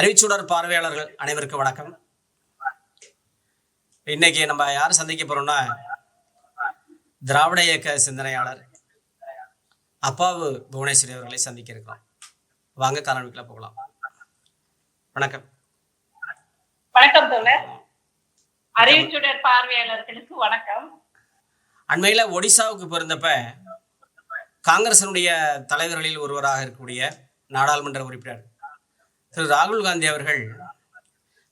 அறிவிச்சுடர் பார்வையாளர்கள் அனைவருக்கும் வணக்கம். இன்னைக்கு நம்ம யார் சந்திக்க போறோம்னா திராவிட இயக்க சிந்தனையாளர் அப்பாவு புவனேஸ்வரி அவர்களை சந்திக்க இருக்கிறோம். வாங்க காரணவிக்கல போகலாம். வணக்கம். வணக்கம் தோழர். அறிவிச்சுடர் பார்வையாளர்களுக்கு வணக்கம். அண்மையில ஒடிசாவுக்கு பிறந்தப்ப காங்கிரசனுடைய தலைவர்களில் ஒருவராக இருக்கக்கூடிய நாடாளுமன்ற உறுப்பினர் திரு ராகுல் காந்தி அவர்கள்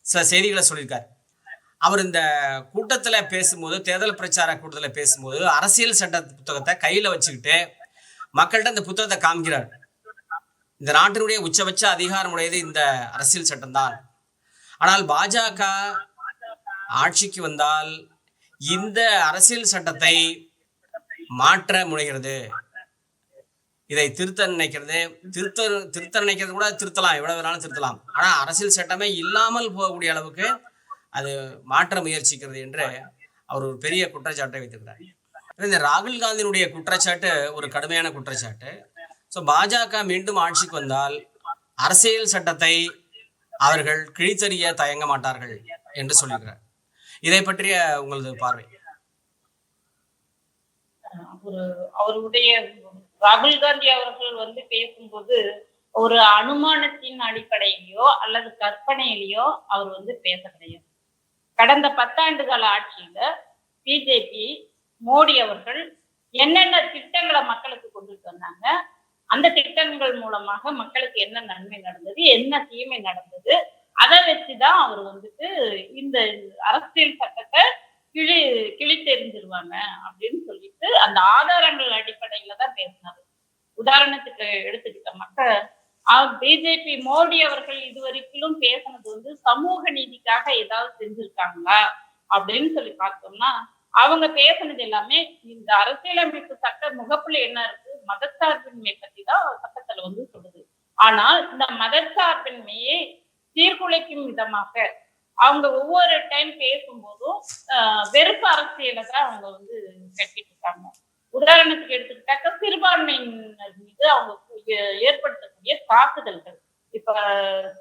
சில செய்திகளை சொல்லியிருக்கார். அவர் இந்த கூட்டத்தில் பேசும்போது தேர்தல் பிரச்சார கூட்டத்தில் பேசும்போது அரசியல் சட்ட புத்தகத்தை கையில் வச்சுக்கிட்டு மக்கள்கிட்ட இந்த புத்தகத்தை காமிக்கிறார். இந்த நாட்டினுடைய உச்சபட்ச அதிகாரம் உடையது இந்த அரசியல் சட்டம்தான் ஆனால் பாஜக ஆட்சிக்கு வந்தால் இந்த அரசியல் சட்டத்தை மாற்ற முனைகிறது. இதை திருத்த நினைக்கிறது திருத்த திருத்த நினைக்கிறது கூட திருத்தலாம் எவ்வளவு வேணாலும் திருத்தலாம். ஆனால் அரசியல் சட்டமே இல்லாமல் போகக்கூடிய அளவுக்கு அது மாற்ற முயற்சிக்கிறது என்று அவர் ஒரு பெரிய குற்றச்சாட்டை வைத்திருக்கிறார். இந்த ராகுல் காந்தியினுடைய குற்றச்சாட்டு ஒரு கடுமையான குற்றச்சாட்டு. ஸோ பாஜக மீண்டும் ஆட்சிக்கு வந்தால் அரசியல் சட்டத்தை அவர்கள் கிழித்தறிய தயங்க மாட்டார்கள் என்று சொல்லுகிறார் இதை பற்றிய உங்களது பார்வை? அவருடைய ராகுல் காந்தி அவர்கள் வந்து பேசும்போது ஒரு அனுமானத்தின் அடிப்படையிலயோ அல்லது கற்பனையிலயோ அவர் வந்து பேச கிடையாது கடந்த பத்தாண்டு கால ஆட்சியில பிஜேபி மோடி அவர்கள் என்னென்ன திட்டங்களை மக்களுக்கு கொண்டுட்டு வந்தாங்க அந்த திட்டங்கள் மூலமாக மக்களுக்கு என்ன நன்மை நடந்தது என்ன தீமை நடந்தது அதை வச்சுதான் அவர் வந்துட்டு இந்த அரசியல் சட்டத்தை கிழி கிழி தெரிஞ்சிருவாங்க அப்படின்னு சொல்லிட்டு அந்த ஆதாரங்கள் அடிப்படையில தான் பேசினாரு. உதாரணத்துக்கு எடுத்துக்கிட்ட மக்கள் பிஜேபி மோடி அவர்கள் இதுவரைக்கும் பேசினது வந்து சமூக நீதிக்காக ஏதாவது செஞ்சிருக்காங்களா அப்படின்னு சொல்லி பார்த்தோம்னா அவங்க பேசினது எல்லாமே இந்த அரசியலமைப்பு சட்ட முகப்புல என்ன இருக்கு மதச்சார்பின்மை பத்தி தான் சட்டத்துல வந்து சொல்லுது. ஆனால் இந்த மதச்சார்பின்மையை சீர்குலைக்கும் விதமாக அவங்க ஒவ்வொரு டைம் பேசும்போதும் வெறுப்பு அரசியலை தான் அவங்க வந்து கட்டிட்டு இருக்காங்க. உதாரணத்துக்கு எடுத்துக்கிட்டாக்க சிறுபான்மையினர் மீது அவங்க ஏற்படுத்தக்கூடிய தாக்குதல்கள். இப்ப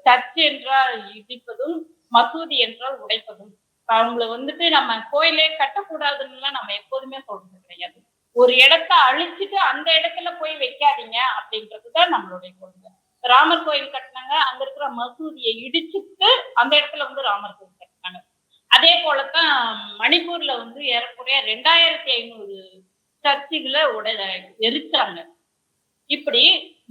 சர்ச் என்றால் இடிப்பதும் மசூதி என்றால் உடைப்பதும். அவங்கள வந்துட்டு நம்ம கோயிலே கட்டக்கூடாதுன்னு நம்ம எப்போதுமே சொல்றது கிடையாது. ஒரு இடத்த அழிச்சிட்டு அந்த இடத்துல போய் வைக்காதீங்க அப்படின்றதுதான் நம்மளுடைய கொள்கை. ராமர் கோயில் கட்டினாங்க. அங்க இருக்கிற மசூதியை இடிச்சுட்டு அந்த இடத்துல வந்து ராமர் கோயில் கட்டினாங்க. அதே போலத்தான் மணிப்பூர்ல வந்து ஏறக்குறைய ரெண்டாயிரத்தி ஐநூறு சர்ச்சுகளை உட எரிச்சாங்க. இப்படி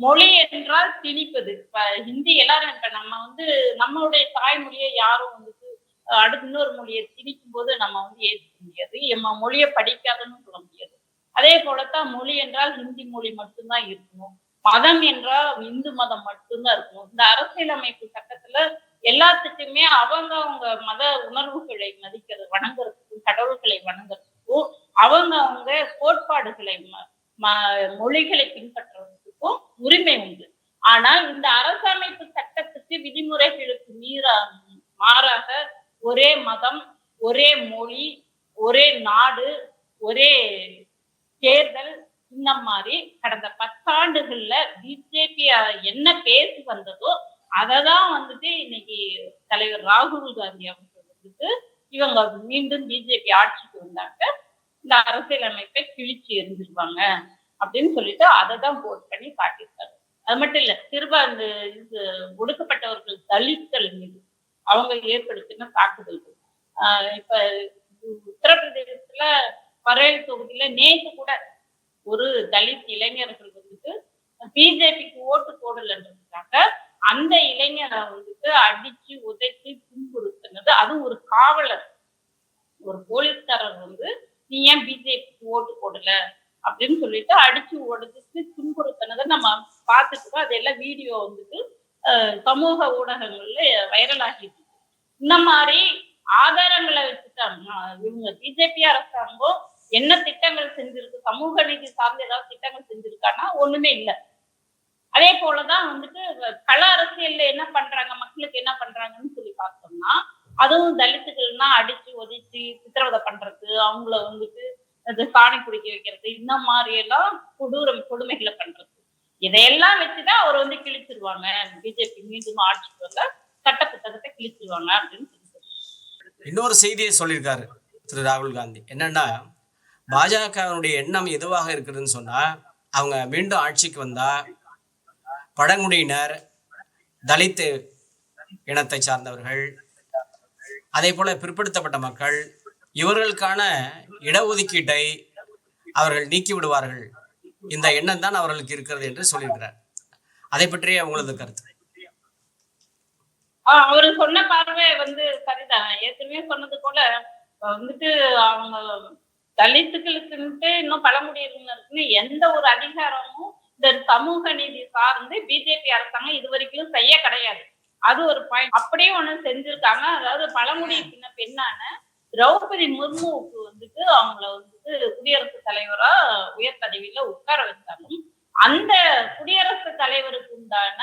மொழி என்றால் திணிப்பது. இப்ப ஹிந்தி எல்லாரும் இப்ப நம்ம வந்து நம்மளுடைய தாய்மொழியை யாரும் வந்துட்டு அடுத்த இன்னொரு மொழியை திணிக்கும் போது நம்ம வந்து ஏற்றுக்க முடியாது. நம்ம மொழியை படிக்காதுன்னு சொல்ல முடியாது. அதே போலத்தான் மொழி என்றால் ஹிந்தி மொழி மட்டும்தான் இருக்கணும். மதம் என்றால் இந்து மதம் மட்டும்தான் இருக்கணும் இந்த அரசியலமைப்பு சட்டத்துல எல்லாத்துக்குமே அவங்க அவங்க மத உணர்வுகளை மதிக்கிறது வணங்குறதுக்கும் கடவுள்களை வணங்குறதுக்கும் அவங்க அவங்க கோட்பாடுகளை மொழிகளை பின்பற்றுறதுக்கும் உரிமை உண்டு. ஆனால் இந்த அரசமைப்பு சட்டத்துக்கு விதிமுறைகளுக்கு மீறா மாறாக ஒரே மதம் ஒரே மொழி ஒரே நாடு ஒரே தேர்தல் இந்த மாதிரி கடந்த பத்தாண்டுகள்ல பிஜேபி என்ன பேசி வந்ததோ அததான் வந்துட்டு இன்னைக்கு தலைவர் ராகுல் காந்தி அவர்கள் வந்துட்டு இவங்க மீண்டும் பிஜேபி ஆட்சிக்கு வந்தாங்க. இந்த அரசியலமைப்பை கிழிச்சு எரிஞ்சிருவாங்க அப்படின்னு சொல்லிட்டு அதை தான் போட் பண்ணி காட்டியிருக்காரு. அது மட்டும் இல்ல திரும்ப அந்த இது ஒடுக்கப்பட்டவர்கள் தலித்கள் மீது அவங்க ஏற்படுத்தின தாக்குதல்கள். ஆஹ் இப்ப உத்தரப்பிரதேசத்துல பரேல் தொகுதியில நேற்று கூட ஒரு தலித் இளைஞர்கள் வந்துட்டு பிஜேபிக்கு ஓட்டு போடலன்றதுக்காக அந்த இளைஞரை வந்துட்டு அடிச்சு உதைச்சு துன்புறுத்தினது அது ஒரு காவலர். ஒரு போலீஸ்காரர் வந்து நீ ஏன் பிஜேபிக்கு ஓட்டு போடல? அப்படின்னு சொல்லிட்டு அடிச்சு உடச்சிட்டு துன்புறுத்தினதை நம்ம பார்த்துட்டு அதெல்லாம் வீடியோ வந்துட்டு சமூக ஊடகங்கள்ல வைரல் ஆகிட்டு இந்த மாதிரி ஆதாரங்களை வச்சுட்டாங்க இவங்க பிஜேபி அரசாங்கம் என்ன திட்டங்கள் செஞ்சிருக்கு? சமூக நீதி சார்ந்த ஏதாவது திட்டங்கள் செஞ்சிருக்கான்னா ஒண்ணுமே இல்லை. அதே போலதான் வந்துட்டு கள அரசியல்ல என்ன பண்றாங்க? மக்களுக்கு என்ன பண்றாங்கன்னு சொல்லி பார்த்தோம்னா அதுவும் தலித்துகள்னா அடிச்சு ஒதிச்சு சித்திரவதை பண்றது அவங்கள வந்துட்டு அது சாணி குடிக்க வைக்கிறது இந்த மாதிரி எல்லாம் கொடூரம் கொடுமைகளை பண்றது. இதையெல்லாம் வச்சுதான் அவர் வந்து கிழிச்சிருவாங்க. பிஜேபி மீண்டும் ஆட்சிக்கு வந்த சட்ட புத்தகத்தை கிழிச்சிருவாங்க அப்படின்னு சொல்லி இன்னொரு செய்தியை சொல்லியிருக்காரு திரு ராகுல் காந்தி. என்னன்னா பாஜகவினுடைய எண்ணம் எதுவாக இருக்குதுன்னு சொன்னா அவங்க மீண்டும் ஆட்சிக்கு வந்தா பழங்குடியினர் தலித்து இனத்தை சார்ந்தவர்கள் அதே போல பிற்படுத்தப்பட்ட மக்கள் இவர்களுக்கான இடஒதுக்கீட்டை அவர்கள் நீக்கி விடுவார்கள். இந்த எண்ணம் தான் அவர்களுக்கு இருக்கிறது என்று சொல்லியிருக்கிறார். அதை பற்றிய உங்களது கருத்து? ஆஹ் அவரு சொன்ன பார்வை வந்து சரிதான். ஏற்கனவே சொன்னது போல வந்துட்டு அவங்க தலித்துகளுக்குன்ட்டு இன்னும் பழங்குடியினருக்குன்னு எந்த ஒரு அதிகாரமும் இந்த சமூக நீதி சார்ந்து பிஜேபி அரசாங்கம் இது வரைக்கும் செய்ய கிடையாது. அது ஒரு பாயிண்ட் அப்படியே ஒண்ணு செஞ்சிருக்காங்க. அதாவது பழங்குடி பின்ன பெண்ணான திரௌபதி முர்முவுக்கு வந்துட்டு அவங்கள வந்துட்டு குடியரசுத் தலைவரா உயர் பதவியில உட்கார வச்சாலும் அந்த குடியரசுத் தலைவருக்கு உண்டான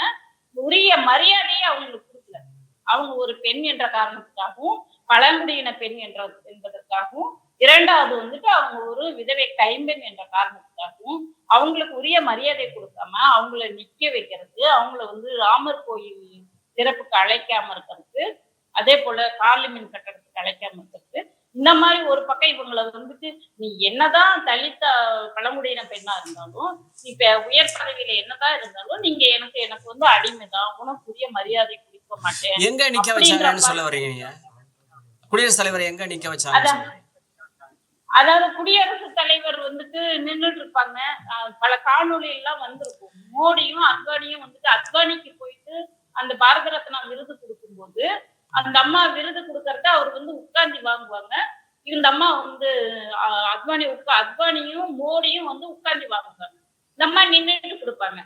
உரிய மரியாதையை அவங்களுக்கு கொடுக்கல. அவங்க ஒரு பெண் என்ற காரணத்துக்காகவும் பழங்குடியின பெண் என்ற என்பதற்காகவும் இரண்டாவது வந்துட்டு அவங்க ஒரு விதவை கைம்பெண் என்ற காரணத்துக்காகவும் அவங்களுக்கு உரிய மரியாதை கொடுக்காம அவங்கள நிக்க வைக்கிறது அவங்கள வந்து ராமர் கோயில் சிறப்புக்கு அழைக்காம இருக்கிறது அதே போல பார்லிமெண்ட் கட்டடத்துக்கு அழைக்காம இருக்கிறது இந்த மாதிரி ஒரு பக்கம் இவங்களை வந்துட்டு நீ என்னதான் தலித்த பழங்குடியின பெண்ணா இருந்தாலும் இப்ப உயர் பதவியில என்னதான் இருந்தாலும் நீங்க எனக்கு எனக்கு வந்து அடிமைதான் உனக்கு உரிய மரியாதை கொடுக்க மாட்டேன் எங்க நிக்க வச்சாங்கன்னு சொல்ல வரீங்க குடியரசுத் தலைவர் எங்க நிக்க வச்சாங்க. அதாவது குடியரசுத் தலைவர் வந்துட்டு நின்றுட்டு இருப்பாங்க அஹ் பல காணொளி எல்லாம் வந்திருக்கும். மோடியும் அத்வானியும் வந்துட்டு அத்வானிக்கு போயிட்டு அந்த பாரத ரத்னா விருது கொடுக்கும்போது அந்த அம்மா விருது கொடுக்கறத அவர் வந்து உட்காந்து வாங்குவாங்க. இந்த அம்மா வந்து அஹ், அத்வானி உட்கா அத்வானியும் மோடியும் வந்து உட்காந்து வாங்குவாங்க. இந்த அம்மா நின்றுட்டு கொடுப்பாங்க.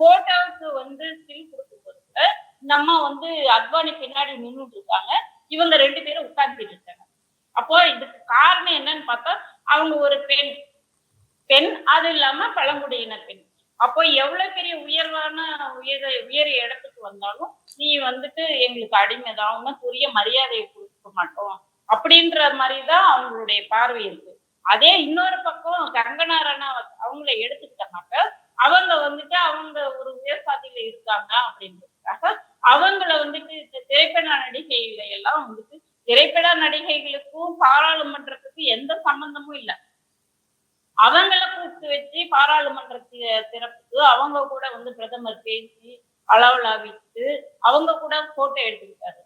போட்டோவுக்கு வந்து ஸ்டில் கொடுக்கும்போது இந்த அம்மா வந்து அத்வானி பின்னாடி நின்றுட்டு இருக்காங்க இவங்க ரெண்டு பேரும் உட்காந்துட்டு இருக்காங்க. அப்போ இதுக்கு காரணம் என்னன்னு பார்த்தா அவங்க ஒரு பெண். பெண் அது இல்லாம பழங்குடியின பெண். அப்போ எவ்வளவு பெரிய உயர்வான உயர் உயர் இடத்துக்கு வந்தாலும் நீ வந்துட்டு எங்களுக்கு அடிமைதான் உனக்கு உரிய மரியாதையை கொடுக்க மாட்டோம். அப்படின்ற மாதிரிதான் அவங்களுடைய பார்வை இருக்கு. அதே இன்னொரு பக்கம் கங்கனா ரணாவத் அவங்கள எடுத்துக்கிட்டனாக்க அவங்க வந்துட்டு அவங்க ஒரு உயர் சாதியில இருக்காங்க அப்படின்றதுக்காக அவங்கள வந்துட்டு இந்த திரைப்பட நடிகைகளை எல்லாம் வந்துட்டு திரைப்பட நடிகைகளுக்கும் பாராளுமன்றத்துக்கும் எந்த சம்பந்தமும் இல்லை. அவங்கள கூப்பிட்டு வச்சு பாராளுமன்றத்தை திறப்புக்கு அவங்க கூட வந்து பிரதமர் பேசி அளவலாவிட்டு அவங்க கூட போட்டோ எடுத்துக்கிட்டாரு.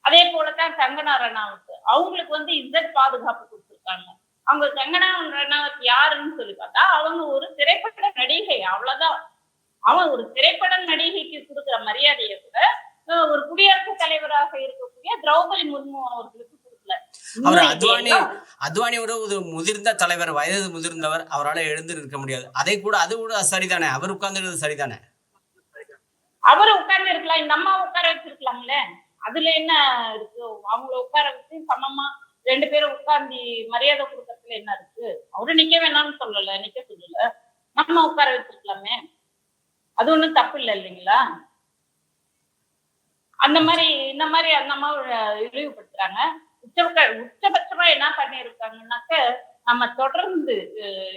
அதே போலதான் கங்கனா ரணாவுக்கு. அவங்களுக்கு வந்து இசட் பாதுகாப்பு கொடுத்துருக்காங்க. அவங்க கங்கனா ரணாவத் யாருன்னு சொல்லி பார்த்தா அவங்க ஒரு திரைப்பட நடிகை அவ்வளவுதான். அவன் ஒரு திரைப்பட நடிகைக்கு கொடுக்குற மரியாதையை கூட ஒரு குடியரசுத் தலைவராக இருக்கக்கூடிய திரௌபதி முர்மு அவர்களுக்கு கொடுக்கல. அவர் அத்வானி இதெல்லாம் அத்வானியோட ஒரு முதிர்ந்த தலைவர் வயது முதிர்ந்தவர் அவரால் எழுந்து நிற்க முடியாது. அதை கூட அது கூட சரிதானே? அவர் உட்கார்ந்துருக்கிறது சரிதானே? அவரு உட்கார்ந்து இருக்கலாம் இந்த அம்மா உட்கார வச்சிருக்கலாம்ல. அதுல என்ன இருக்கு? அவங்கள உட்கார வச்சு சமமா ரெண்டு பேரும் உட்கார்ந்து மரியாதை கொடுக்கறதுல என்ன இருக்கு? அவரு நிக்க வேணாம்னு சொல்லல நிக்க சொல்லல. நம்ம உட்கார வச்சிருக்கலாமே. அது ஒண்ணும் தப்பு இல்லை இல்லைங்களா? அந்த மாதிரி இந்த மாதிரி அந்த மாதிரி இழிவுபடுத்துறாங்க. உச்சபட்ச உச்சபட்சமா என்ன பண்ணியிருக்காங்கன்னாக்க நம்ம தொடர்ந்து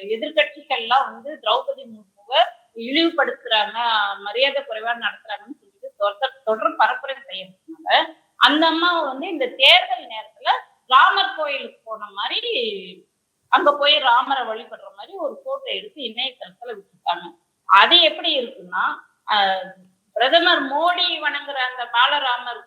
எதிர்கட்சிகள் எதிர்க்கட்சிகள்லாம் வந்து திரௌபதி முர்முவை இழிவுபடுத்துறாங்க மரியாதை குறைவா நடத்துறாங்கன்னு சொல்லிட்டு தொடர் தொடர் பரப்புரை செய்யறதுனால அந்த அம்மாவை வந்து இந்த தேர்தல் நேரத்துல ராமர் கோயிலுக்கு போன மாதிரி அங்க போய் ராமரை வழிபடுற மாதிரி ஒரு போட்டோ எடுத்து இணையதளத்துல விட்டுருக்காங்க. அது எப்படி இருக்குன்னா ஆஹ், பிரதமர் மோடி வணங்குற அந்த பாலராமர்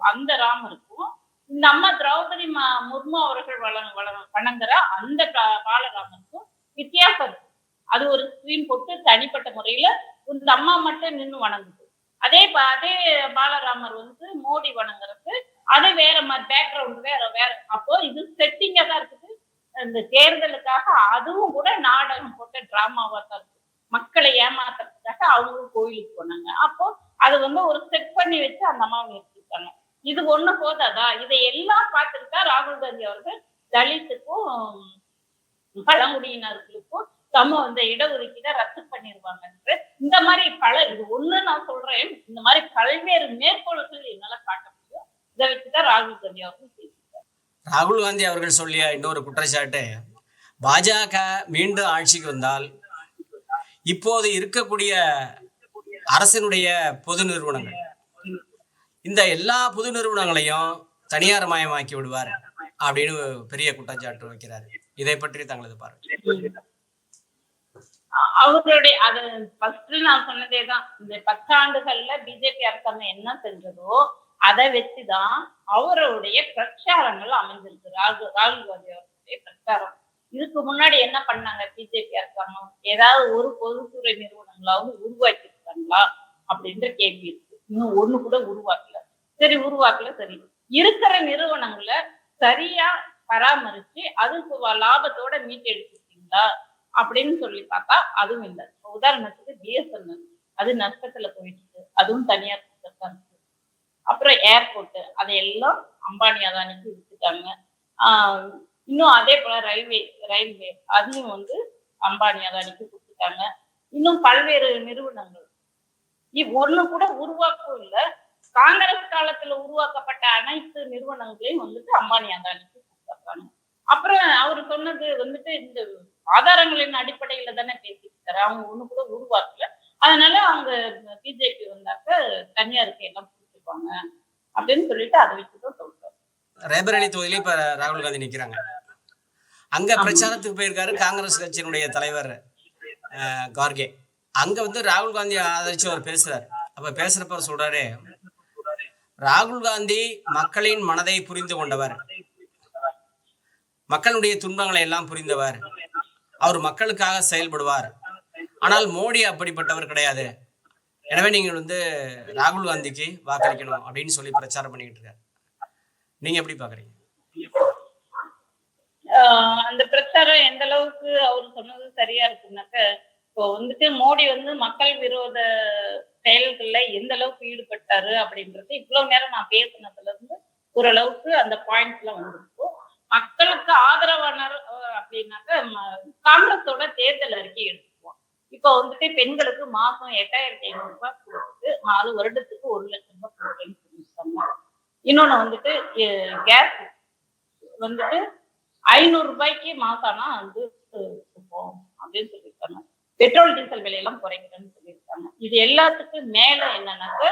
அந்த ராமருக்கும் இந்த அம்மா திரௌபதி முர்மு அவர்கள் வள- வள- வணங்குற அந்த பாலராமருக்கும் வித்தியாசம் இருக்கு. அது ஒரு ஸ்கிரீன் போட்டு தனிப்பட்ட முறையில இந்த அம்மா மட்டும் நின்னு வணங்குது. அதே அதே பாலராமர் வந்து மோடி வணங்குறது அது வேற மாதிரி பேக்ரவுண்ட் வேற வேற. அப்போ இது செட்டிங்கா தான் இருக்குது. இந்த தேர்தலுக்காக அதுவும் கூட நாடகம் போட்ட டிராமாவா தான் இருக்கு மக்களை ஏமாத்துறதுக்காக அவங்களும் கோயிலுக்கு போனாங்க. அப்போ அது வந்து ஒரு செட் பண்ணி வச்சு அந்த அம்மாவை நிறுத்திருக்காங்க இது ஒண்ணு போதாதா? இதை எல்லாம் பார்த்துருக்கா ராகுல் காந்தி அவர்கள் தலித்துக்கும் பழங்குடியினர்களுக்கும் சம இந்த இடஒதுக்கீடை ரத்து பண்ணிடுவாங்க இந்த மாதிரி பல இது ஒண்ணு நான் சொல்றேன். இந்த மாதிரி பல்வேறு மேற்கோள்கள் என்னால காட்ட முடியும். இதை வச்சுதான் ராகுல் காந்தி அவர்கள் ராகுல் காந்தி அவர்கள் சொல்லிய இன்னொரு குற்றச்சாட்டு பாஜக மீண்டும் ஆட்சிக்கு வந்தால் இப்போது இருக்கக்கூடிய அரசினுடைய பொது நிறுவனங்கள். இந்த எல்லா பொது நிறுவனங்களையும் தனியார் மயமாக்கி விடுவார் அப்படின்னு பெரிய குற்றச்சாட்டு வைக்கிறாரு. இதை பற்றி தங்களது பார்வை. அவர்களுடைய அது ஃபர்ஸ்ட் நான் சொன்னதேதான். இந்த பத்தாண்டுகள்ல பிஜேபி அரசாங்கம் என்ன செஞ்சதோ அதை வச்சுதான் அவருடைய பிரச்சாரங்கள் அமைஞ்சிருக்கு ராகுல் ராகுல் காந்தி அவர்களுடைய பிரச்சாரம். இதுக்கு முன்னாடி என்ன பண்ணாங்க? பிஜேபி அரசாங்கம் ஏதாவது ஒரு பொதுத்துறை நிறுவனங்களாவது உருவாக்கி இருக்காங்களா அப்படின்ற கேள்வி இருக்கு. இன்னும் ஒண்ணு கூட உருவாக்கல. சரி உருவாக்கல சரி. இருக்கிற நிறுவனங்களை சரியா பராமரிச்சு அதுக்கு லாபத்தோட மீட்டெடுத்துட்டீங்களா? அப்படின்னு சொல்லி பார்த்தா அதுவும் இல்லை. உதாரணத்துக்கு பிஎஸ்என்எல் அது நஷ்டத்துல போயிட்டு இருக்கு அதுவும் தனியார் தான் இருக்கு அப்புறம் ஏர்போர்ட் அதையெல்லாம் அம்பானி அதானிக்கு வித்துட்டாங்க. ஆஹ் இன்னும் அதே போல ரயில்வே ரயில்வே. அதையும் வந்து அம்பானி அதானிக்கு கொடுத்துட்டாங்க. இன்னும் பல்வேறு நிறுவனங்கள். இவ் ஒண்ணு கூட உருவாக்கவும் இல்லை. காங்கிரஸ் காலத்துல உருவாக்கப்பட்ட அனைத்து நிறுவனங்களையும் வந்துட்டு அம்பானி அதானிக்கு கொடுத்துருக்காங்க அப்புறம் அவர் சொன்னது வந்துட்டு இந்த ஆதாரங்களின் அடிப்படையில தானே பேசிட்டு அவங்க ஒண்ணு கூட உருவாக்கல. அதனால அவங்க பிஜேபி வந்தாக்க தனியாருக்கு எல்லாம் கொடுத்துருப்பாங்க அப்படின்னு சொல்லிட்டு அதை வச்சுதான் சொல்றாங்க. ரேபரேலி தொகுதியில இப்ப ராகுல் காந்தி நிக்கிறாங்க. அங்க. பிரச்சாரத்துக்கு போயிருக்காரு காங்கிரஸ் கட்சியினுடைய தலைவர் கார்கே. அங்க வந்து ராகுல் காந்தி ஆதரிச்சு அவர் பேசுறாரு. அப்ப பேசுறப்ப சொல்றாரு ராகுல் காந்தி மக்களின் மனதை புரிந்து கொண்டவர். மக்களுடைய துன்பங்களை எல்லாம் புரிந்தவர். அவர் மக்களுக்காக செயல்படுவார். ஆனால் மோடி அப்படிப்பட்டவர் கிடையாது. எனவே நீங்கள் வந்து ராகுல் காந்திக்கு வாக்களிக்கணும் அப்படின்னு சொல்லி பிரச்சாரம் பண்ணிக்கிட்டு இருக்காரு. நீங்க எப்படி பாக்குறீங்க? ஆஹ் அந்த பிரச்சாரம் எந்த அளவுக்கு அவர் சொன்னது சரியா இருக்குனாக்க இப்போ வந்துட்டு மோடி வந்து மக்கள் விரோத செயல்கள்ல எந்த அளவுக்கு ஈடுபட்டாரு அப்படின்றது இவ்வளவு நேரம் நான் பேசுனதுல இருந்து ஓரளவுக்கு அந்த பாயிண்ட்ஸ்ல வந்திருக்கும் மக்களுக்கு ஆதரவானர் அப்படின்னாக்க காங்கிரஸோட தேர்தல் அறிக்கை எடுத்துக்குவோம். இப்போ வந்துட்டு பெண்களுக்கு மாசம் எட்டாயிரத்தி ஐநூறு ரூபாய் கொடுத்து நாலு வருடத்துக்கு ஒரு லட்சம் இன்னொன்னு வந்துட்டு கேஸ் வந்துட்டு ஐநூறு ரூபாய்க்கு மாசானா வந்து அப்படின்னு சொல்லியிருக்காங்க. பெட்ரோல் டீசல் விலையெல்லாம் குறைக்கிறேன்னு சொல்லியிருக்காங்க. இது எல்லாத்துக்கும் மேல என்னன்னாக்க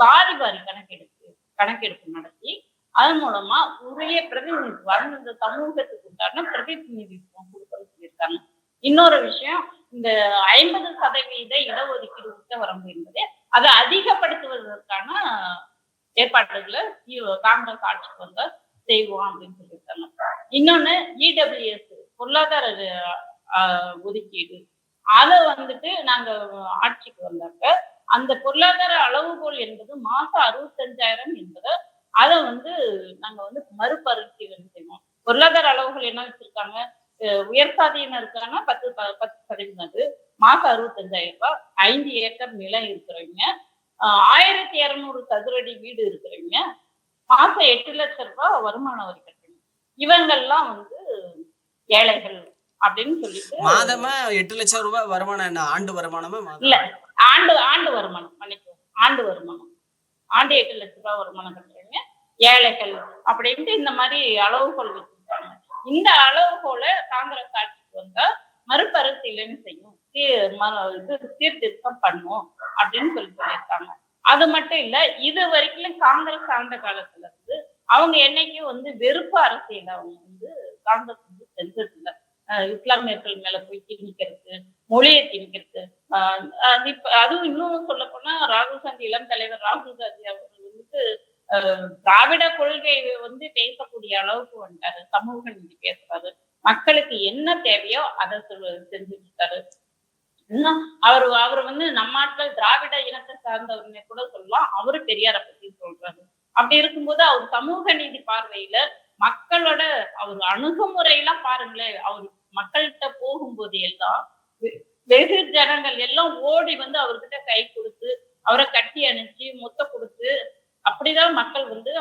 சாதி வாரி கணக்கெடுப்பு கணக்கெடுப்பு நடத்தி அதன் மூலமா உரிய பிரதிநிதித்துவம் இந்த சமூகத்துக்கு உண்டான பிரதிநிதித்துவம் கொடுக்கணும்னு சொல்லியிருக்காங்க. இன்னொரு விஷயம் இந்த ஐம்பது சதவீத இடஒதுக்கீடு உச்சவரம்பு என்பது அதை அதிகப்படுத்துவதற்கான ஏற்பாடுகளை காங்கிரஸ் ஆட்சிக்கு வந்தா செய்வோம் அப்படின்னு சொல்லியிருக்காங்க. இன்னொன்னு இடபிள்யூஎஸ் பொருளாதார ஒதுக்கீடு. அதை வந்துட்டு நாங்க ஆட்சிக்கு வந்தாக்க அந்த பொருளாதார அளவுகோல் என்பது மாசம் அறுபத்தஞ்சாயிரம் என்பதை அதை வந்து நாங்க வந்து மறுபரிசீலனை செய்வோம். பொருளாதார அளவுகள் என்ன வச்சிருக்காங்க? உயர்சாதியினருக்கான பத்து ப- பத்து சதவீதம் அது. மாசம் அறுபத்தஞ்சாயிரம் ரூபாய் ஐந்து ஏக்கர் நிலம் இருக்கிறவங்க ஆயிரத்தி இருநூறு சதுரடி வீடு இருக்கிறவங்க மாசம் எட்டு லட்சம் ரூபாய் வருமான வரி கட்டணும். இவங்கெல்லாம் வந்து ஏழைகள் அப்படின்னு சொல்லிட்டு மாதமா எட்டு லட்சம் ரூபாய் வருமானம் என்ன? ஆண்டு வருமானமா? இல்ல ஆண்டு ஆண்டு வருமானம். மன்னிக்கும் ஆண்டு வருமானம். ஆண்டு எட்டு லட்சம் ரூபாய் வருமானம் கட்டுறவங்க ஏழைகள் அப்படின்ட்டு இந்த மாதிரி அளவுகோல் வச்சிருக்காங்க. இந்த அளவுகோலை காங்கிரஸ் ஆட்சிக்கு வந்தா மறுபரிசீலனை செய்யும். இது சீர்திருத்தம் பண்ணும் அப்படின்னு சொல்லி சொல்லியிருக்காங்க. அது மட்டும் இல்ல இது வரைக்கும் காங்கிரஸ் சார்ந்த காலத்துல இருந்து அவங்க என்னைக்கும் வந்து வெறுப்பு அரசியல் அவங்க வந்து காங்கிரஸ் வந்து செஞ்சது இல்லை இஸ்லாமியர்கள் மேல போய் திணிக்கிறது மொழியை திணிக்கிறது. ஆஹ் இப்ப அதுவும் இன்னும் சொல்ல போனா ராகுல் காந்தி இளம் தலைவர் ராகுல் காந்தி அவர்கள் வந்து ஆஹ் திராவிட கொள்கை வந்து பேசக்கூடிய அளவுக்கு வந்துட்டாரு. சமூக நீதி பேசுறாரு. மக்களுக்கு என்ன தேவையோ அதை சொல்~ செஞ்சுட்டு இருக்காரு. இன்னும் அவர் அவர் வந்து நம்ம ஆட்கள் திராவிட இனத்தை சார்ந்தவருமே கூட சொல்லலாம். அவரு பெரியாரை பத்தி சொல்றாரு. அப்படி இருக்கும்போது அவர் சமூக நீதி பார்வையில மக்களோட அவர் அணுகுமுறையெல்லாம் பாருங்களேன். அவர் மக்கள்கிட்ட போகும்போது எல்லாம் வெகு ஜனங்கள் எல்லாம் ஓடி வந்து அவர்கிட்ட கை கொடுத்து அவரை கட்டி அணிச்சு முத்த கொடுத்து அப்படிதான் மக்கள் வந்து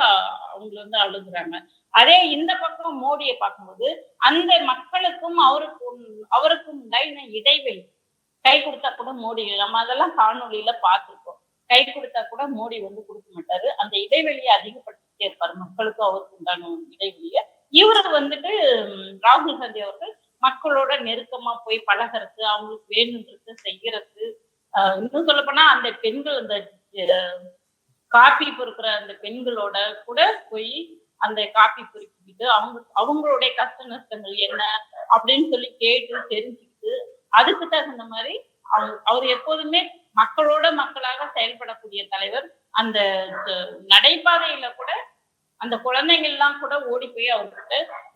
அவங்களை வந்து அழுகுறாங்க. அதே இந்த பக்கம் மோடியை பார்க்கும்போது அந்த மக்களுக்கும் அவருக்கும் அவருக்கும் உண்டான இடைவெளி கை கொடுத்தா கூட மோடி நம்ம அதெல்லாம் காணொலியில பார்த்துருக்கோம். கை கொடுத்தா கூட மோடி வந்து கொடுக்க மாட்டாரு. அந்த இடைவெளியை அதிகப்படுத்திட்டே இருப்பாரு. மக்களுக்கும் அவருக்கு உண்டான இடைவெளியை. இவரு வந்துட்டு ராகுல் காந்தி அவர்கள் மக்களோட நெருக்கமா போய் பழகிறது அவங்களுக்கு வேணுன்றது செய்யறது ஆஹ் இன்னும் சொல்ல போனா அந்த பெண்கள் அந்த காப்பி பொறுக்கிற அந்த பெண்களோட கூட போய் அந்த காப்பி பொறுக்கிட்டு அவங்க அவங்களுடைய கஷ்ட நஷ்டங்கள் என்ன அப்படின்னு சொல்லி கேட்டு தெரிஞ்சுக்கிட்டு அதுக்கு தகுந்த மாதிரி அவர் அவர் எப்போதுமே மக்களோட மக்களாக செயல்படக்கூடிய தலைவர். அந்த நடைபாதையில கூட அந்த குழந்தைங்க எல்லாம் கூட ஓடி போய் அவர்கிட்ட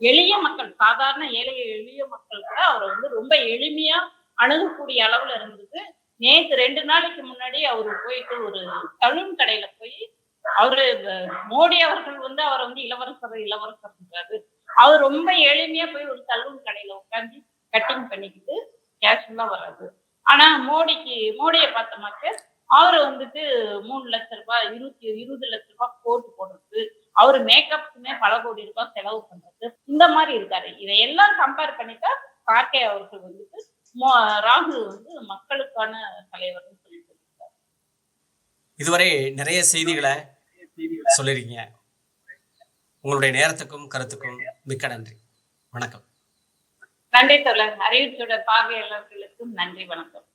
எளிய மக்கள் சாதாரண ஏழை எளிய மக்கள் கூட அவரை வந்து ரொம்ப எளிமையா அணுகக்கூடிய அளவுல இருந்தது. நேத்து ரெண்டு நாளைக்கு முன்னாடி அவரு போயிட்டு ஒரு சலூன் கடையில போய் அவரு மோடி அவர்கள் வந்து அவரை வந்து இளவரசர் இளவரசர்ன்றாரு. அவர் ரொம்ப எளிமையா போய் ஒரு சலூன் கடையில உட்காந்து கட்டிங் பண்ணிக்கிட்டு கேஷுவலா வராது. ஆனா மோடிக்கு மோடியை பார்த்தோமாக்க அவரு வந்துட்டு மூணு லட்ச ரூபாய் இருபத்தி இருபது லட்ச ரூபாய் கோட்டு போடுறது அவரு மேக்கப்புக்குமே பல கோடி ரூபாய் செலவு பண்றது இந்த மாதிரி இருக்காரு. இதையெல்லாம் கம்பேர் பண்ணிட்டா கார்கே அவர்கள் வந்துட்டு மோ- ராகுல் வந்து மக்களுக்கான தலைவர்னு சொல்லிட்டு இருக்காரு. இதுவரை நிறைய செய்திகளை சொல்லிருக்கீங்க உங்களுடைய நேரத்துக்கும் கருத்துக்கும் மிக்க நன்றி. வணக்கம். நன்றி தோழர். அறிவிச்சோட பார்வையாளர்களுக்கும் நன்றி வணக்கம்.